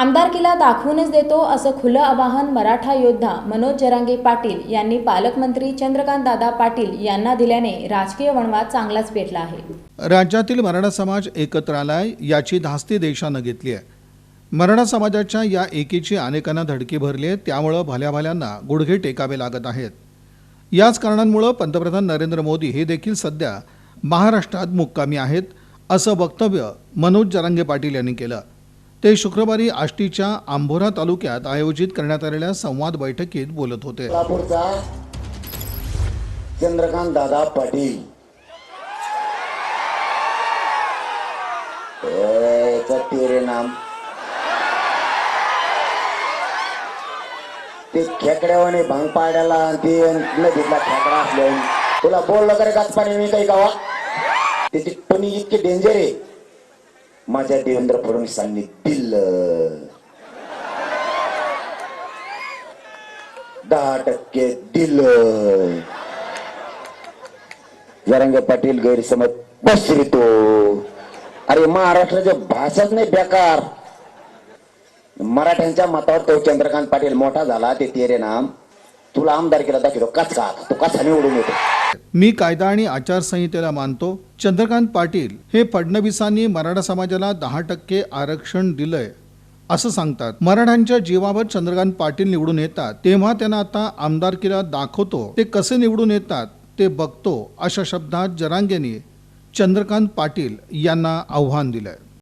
आमदारकीला दाखवूनच देतो असं खुलं आवाहन मराठा योद्धा मनोज जरांगे पाटील यांनी पालकमंत्री चंद्रकांत दादा पाटील यांना दिल्याने राजकीय वणवा चांगलाच पेटला आहे. राज्यातील मराठा समाज एकत्र आलाय याची धास्ती देशानं घेतली आहे. मराठा समाजाच्या या एकीची अनेकांना धडकी भरली आहे त्यामुळं भल्या भल्यांना गुडघे टेकावे लागत आहेत. याच कारणांमुळं पंतप्रधान नरेंद्र मोदी हे देखील सध्या महाराष्ट्रात मुक्कामी आहेत असं वक्तव्य मनोज जरांगे पाटील यांनी केलं. ते शुक्रवारी आष्टीच्या आंभोरा तालुक्यात आयोजित करण्यात आलेल्या संवाद बैठकीत बोलत होते. सोलापूरचा चंद्रकांत दादा पाटील. ए, तेरे नाम. ते खेकड्यावाने भांग पाड्याला आणि ते नदीतला खेकडा असल्या तुला बोललं करे पाणी मी काही गावा त्याची टोनी इतके डेंजर आहे. माझ्या देवेंद्र फडणवीसांनी दिलं. दहा टक्के दिलं जरंग पाटील गैरसमज पसरतो. अरे महाराष्ट्राच्या भाषाच नाही बेकार. मराठ्यांच्या मतावर तो चंद्रकांत पाटील मोठा झाला ते तेरे नाम. तुला आमदार केला दाखवतो तो कसा निवडून येतो? मी कायदा आणि आचारसंहितेला मानतो. चंद्रकांत पाटील हे फडणवीसांनी मराठा समाजाला दहा टक्के आरक्षण दिलंय असं सांगतात. मराठ्यांच्या जीवावर चंद्रकांत पाटील निवडून येतात तेव्हा त्यांना आता आमदारकीला दाखवतो. ते कसे निवडून येतात ते बघतो अशा शब्दात जरांगेने चंद्रकांत पाटील यांना आव्हान दिलंय.